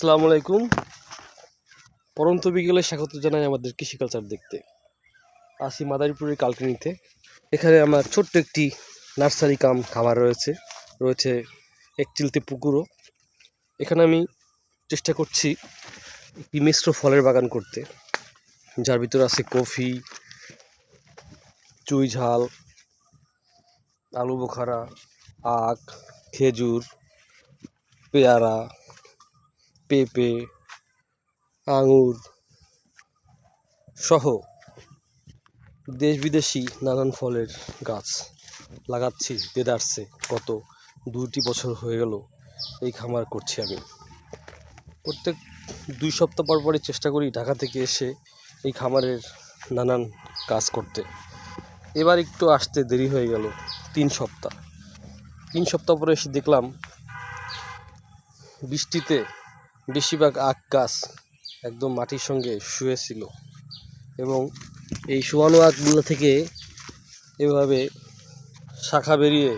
আসসালামু আলাইকুম। পরন্ত বিকেলে স্বাগত জানাই আমাদের কৃষিকালচার দেখতে। আসি মাদারীপুরের কালকিনিতে। এখানে আমার ছোট্ট একটি নার্সারি কাম খামার রয়েছে। রয়েছে এক চিলতে পুকুরও। এখানে আমি চেষ্টা করছি একটি মিশ্র ফলের বাগান করতে। যার ভিতরে আছে কফি, চুই ঝাল, আলু বোখারা, আখ, খেজুর, পেয়ারা পেঁপে, আঙুর সহ দেশ বিদেশি নানান ফলের গাছ লাগাচ্ছি দেদারসে গত দুটি বছর হয়ে গেল এই খামার করছি আমি। প্রত্যেক দুই সপ্তাহ পর পরই চেষ্টা করি ঢাকা থেকে এসে এই খামারের নানান কাজ করতে। এবার একটু আসতে দেরি হয়ে গেল, তিন সপ্তাহ। তিন সপ্তাহ পরে এসে দেখলাম বৃষ্টিতে বেশিরভাগ আখ গাছ একদম মাটির সঙ্গে শুয়েছিল এবং এই শুয়ানো আখগুলো থেকে এভাবে শাখা বেরিয়ে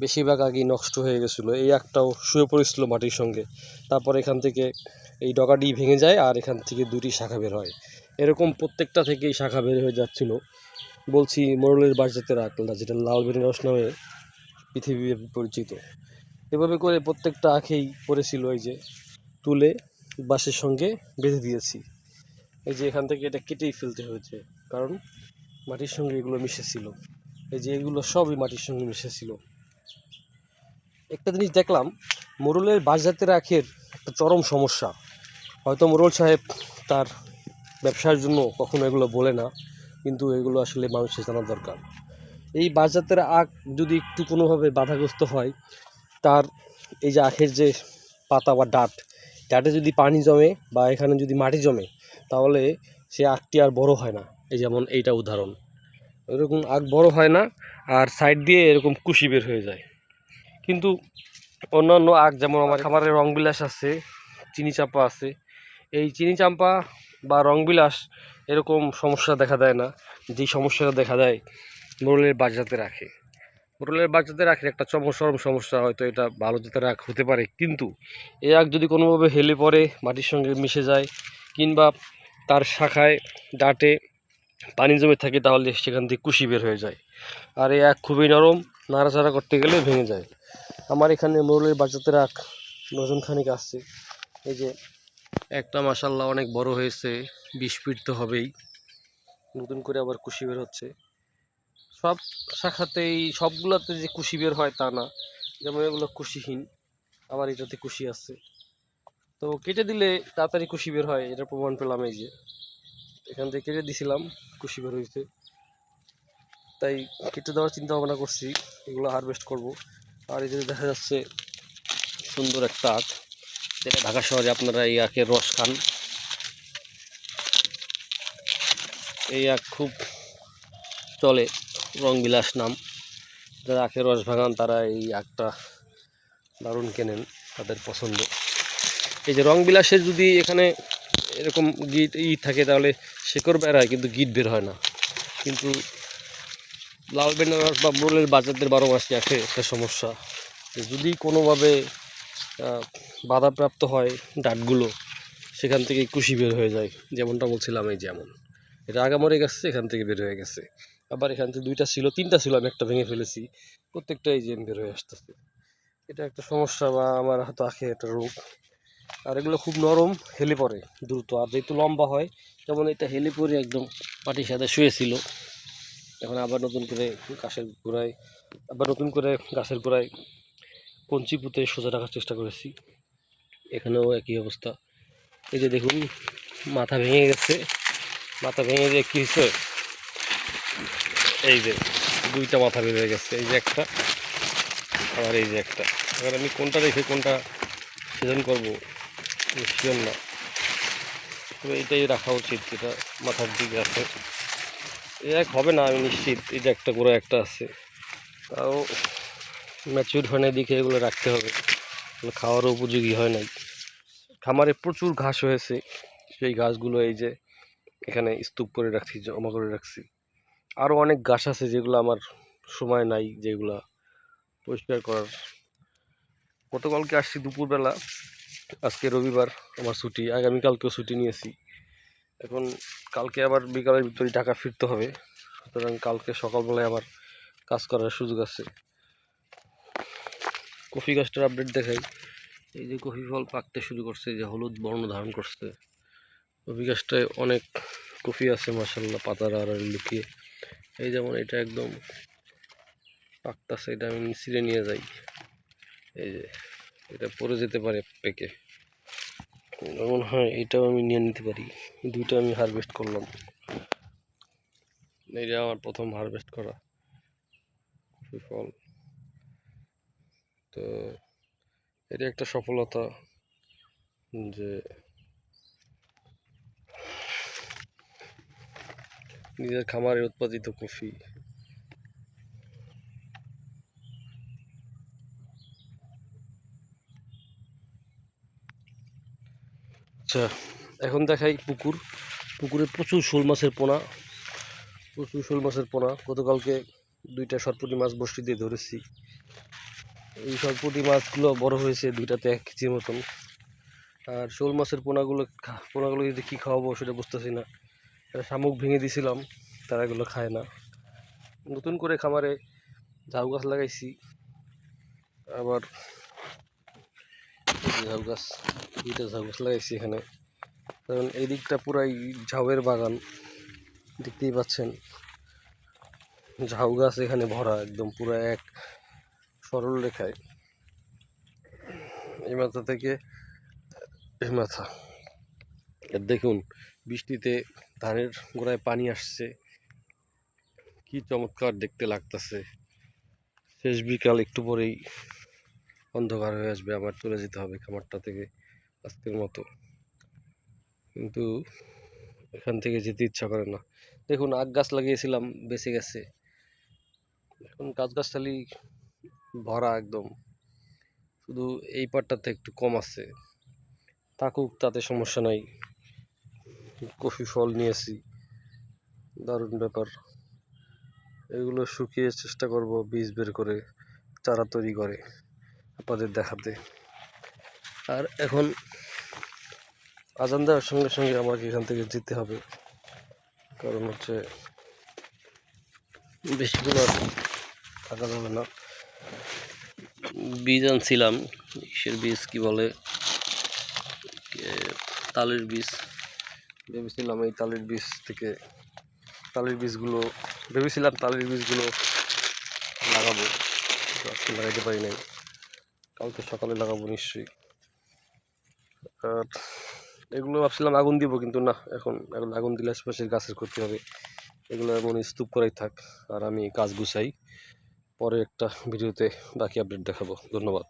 বেশিরভাগ আগেই নষ্ট হয়ে গেছিল। এই আখটাও শুয়ে পড়েছিল মাটির সঙ্গে। তারপর এখান থেকে এই ডগাটি ভেঙে যায় আর এখান থেকে দুটি শাখা বের হয়। এরকম প্রত্যেকটা থেকেই শাখা বের হয়ে যাচ্ছিল। বলছি মোরলের বাজাতের আখ যেটা লাল বেনারস নামে পৃথিবীব্যাপী পরিচিত। এভাবে করে প্রত্যেকটা আখেই পড়েছিল এই যে তুলে বাঁশের সঙ্গে বেঁধে দিয়েছি। এই যে এখান থেকে এটা কেটেই ফেলতে হয়েছে, কারণ মাটির সঙ্গে এগুলো মিশেছিল। এই যে এগুলো সবই মাটির সঙ্গে মিশেছিল। একটা জিনিস দেখলাম, মোরলের বাঁশজাতের আখের একটা চরম সমস্যা। হয়তো মোরল সাহেব তার ব্যবসার জন্য কখনো এগুলো বলে না, কিন্তু এগুলো আসলে মানুষের জানা দরকার। এই বাঁশজাতের আখ যদি একটু কোনোভাবে বাধাগ্রস্ত হয়, তার এই যে আখের যে পাতা বা ডাট ডাটে যদি পানি জমে বা এখানে যদি মাটি জমে, তাহলে সে আখটি আর বড় হয় না। এই যেমন এইটা উদাহরণ। এরকম আখ বড় হয় না, আর সাইড দিয়ে এরকম কুশি বের হয়ে যায়। কিন্তু অন্যান্য আখ, যেমন আমার খামারের রংবিলাস আছে, চিনি চাম্পা আছে, এই চিনি চাম্পা বা রংবিলাস এরকম সমস্যা দেখা দেয় না। যেই সমস্যাটা দেখা দেয়, মোরলের বাজাতে রাখে। মোরলের বাচ্চাদের আখের একটা চমৎসরম সমস্যা হয়তো এটা ভালো জাতের আখ হতে পারে। কিন্তু এই আখ যদি কোনোভাবে হেলে পড়ে, মাটির সঙ্গে মিশে যায়, কিংবা তার শাখায় ডাটে পানি জমে থাকে, তাহলে সেখান থেকে কুশি বের হয়ে যায়। আর এই আখ খুবই নরম, নাড়াচাড়া করতে গেলে ভেঙে যায়। আমার এখানে মোরলের বাচ্চাদের আখ ডজনখানিক আসছে এই যে একটা মাসাল্লাহ অনেক বড় হয়েছে বিষ ফিট তো হবেই। নতুন করে আবার কুশি বের হচ্ছে। সব শাখাতেই সবগুলোতে যে কুশি বের হয় তা না। যেমন এগুলো কুশিহীন, আবার এটাতে কুশি আছে। তো কেটে দিলে তাড়াতাড়ি কুশি বের হয় এটা প্রমাণ পেলাম এই যে। এখান থেকে কেটে দিছিলাম, কুশি বের হয়েছে তাই কেটে দেওয়ার চিন্তা ভাবনা করছি, এগুলো হারভেস্ট করব। আর এই যে দেখা যাচ্ছে সুন্দর একটা আখ। যেটা ঢাকা শহরে আপনারা এই আখের রস খান। এই আখ খুব চলে। রংবিলাস নাম। যারা আখের রস ভাঙান, তারা এই আখটা দারুণ কেনেন তাদের পছন্দ। এই যে রংবিলাসের যদি এখানে এরকম গিট ই থাকে, তাহলে শেকড় বের হয় কিন্তু গিট বের হয় না। কিন্তু লাল বেনারস বা মোরলের বাজারদের বারো মাসে আখে একটা সমস্যা? যদি কোনোভাবে বাধাপ্রাপ্ত হয় ডাটগুলো সেখান থেকে কুশি বের হয়ে যায়। যেমনটা বলছিলাম, এই যেমন এটা আগা মরে গেছে, এখান থেকে বের হয়ে গেছে। আবার এখান থেকে দুইটা ছিল, তিনটা ছিল, আমি একটা ভেঙে ফেলেছি। প্রত্যেকটা এই বের হয়ে আসতেছে। এটা একটা সমস্যা বা আমার হয়তো আখে একটা রোগ। আর এগুলো খুব নরম, হেলে পড়ে দ্রুত। আর যেহেতু লম্বা হয়, যেমন এটা হেলে পড়ে একদম মাটির সাথে শুয়েছিল। এখন আবার নতুন করে গাছের গোড়ায়, আবার নতুন করে গাছের গোড়ায় কঞ্চি পুঁতে সোজা রাখার চেষ্টা করেছি। এখানেও একই অবস্থা। এই যে দেখুন, মাথা ভেঙে গেছে। মাথা ভেঙে যে কী হয়েছে? এই যে দুইটা মাথা বের হয়ে গেছে, এই যে একটা আবার এই যে একটা। এবার আমি কোনটা রেখে কোনটা সেজন করব? শিওর না। তবে এটাই রাখা উচিত, যেটা মাথার দিকে আছে। এক হবে না, আমি নিশ্চিত এই যে একটা করে একটা আছে। তাও ম্যাচিউর হয় না দিকে এগুলো রাখতে হবে। খাওয়ারও উপযোগী হয় নাই। খামারে প্রচুর ঘাস হয়েছে। সেই ঘাসগুলো এই যে এখানে স্তূপ করে রাখছি, জমা করে রাখছি। আরও অনেক গাছ আছে যেগুলো আমার সময় নাই, যেগুলো পরিষ্কার করার। গতকালকে আসছি দুপুরবেলা, আজকে রবিবার আমার ছুটি, আগামীকালকেও ছুটি নিয়েছি এখন কালকে আবার বিকালের ভিতরে ঢাকা ফিরতে হবে, সুতরাং কালকে সকালবেলায় আবার কাজ করার সুযোগ আছে। কফি গাছটার আপডেট দেখাই। এই যে কফি ফল পাকতে শুরু করছে যে হলুদ বর্ণ ধারণ করছে। কফি গাছটায় অনেক কফি আছে মাসাল্লাহ পাতার আর লুকিয়ে। এই যেমন এটা একদম পাকতাছে এটা আমি ছিঁড়ে নিয়ে যাই। এই যে, এটা পড়ে যেতে পারে পেকে। যেমন হয় এটাও আমি নিয়ে নিতে পারি। দুইটা আমি হারভেস্ট করলাম। এটা আমার প্রথম হারভেস্ট করা। ফল। তো এটা একটা সফলতা যে নিজের খামারে উৎপাদিত কফি। আচ্ছা এখন দেখাই পুকুর। পুকুরে প্রচুর শোল মাছের পোনা। প্রচুর শোল মাছের পোনা। গতকালকে দুইটা সরপুটি মাছ বসি দিয়ে ধরেছি। এই সরপুটি মাছগুলো বড় হয়েছে দুইটাতে এক কেজির মতন। আর শোল মাছের পোনাগুলো পোনাগুলো যদি কী খাওয়াবো সেটা বুঝতেছি না। শামুক ভেঙে দিয়েছিলাম তারা এগুলো খায় না। নতুন করে খামারে ঝাউ গাছ লাগাইছি। আবার ঝাউ গাছ, দুইটা ঝাউ গাছ লাগাইছি এখানে। কারণ এই দিকটা পুরাই ঝাউয়ের বাগান, দেখতেই পাচ্ছেন। ঝাউ গাছ এখানে ভরা, একদম পুরো এক সরল রেখায়। এই মাথা থেকে, এই মাথা। দেখুন বৃষ্টিতে ধানের গোড়ায় পানি আসছে। কি চমৎকার দেখতে লাগতেছে। শেষ বিকাল, একটু পরেই অন্ধকার হয়ে আসবে। আবার চলে যেতে হবে খামারটা থেকে আজকের মতো। কিন্তু এখান থেকে যেতে ইচ্ছা করে না। দেখুন আগ গাছ লাগিয়েছিলাম, বেঁচে গেছে। এখন গাছ গাছালি ভরা একদম। শুধু এই পাটটাতে একটু কম আছে। থাকুক, তাতে সমস্যা নাই। কফি ফল নিয়েছি। দারুণ ব্যাপার। এগুলো শুকিয়ে চেষ্টা করব বীজ বের করে চারা তৈরি করে আপনাদের দেখাতে। আর এখন আজান দেওয়ার সঙ্গে সঙ্গে আমাকে এখান থেকে যেতে হবে। কারণ হচ্ছে বেশিক্ষণ আর থাকা যাবে না। বীজ আনছিলাম, ইসের বীজ কি বলে তালের বীজ। ভেবেছিলাম এই তালের বীজ থেকে, তালের বীজগুলো, ভেবেছিলাম তালের বীজগুলো লাগাবো আজকে লাগাইতে পারি নাই। কালকে সকালে লাগাবো নিশ্চয়ই। আর এগুলো ভাবছিলাম আগুন দিব, কিন্তু না, এখন এখন আগুন দিলে আশেপাশের গাছের ক্ষতি হবে। এগুলো এমন স্তূপ করাই থাক, আর আমি কাজ গুছাই, পরে একটা ভিডিওতে বাকি আপডেট দেখাবো। ধন্যবাদ।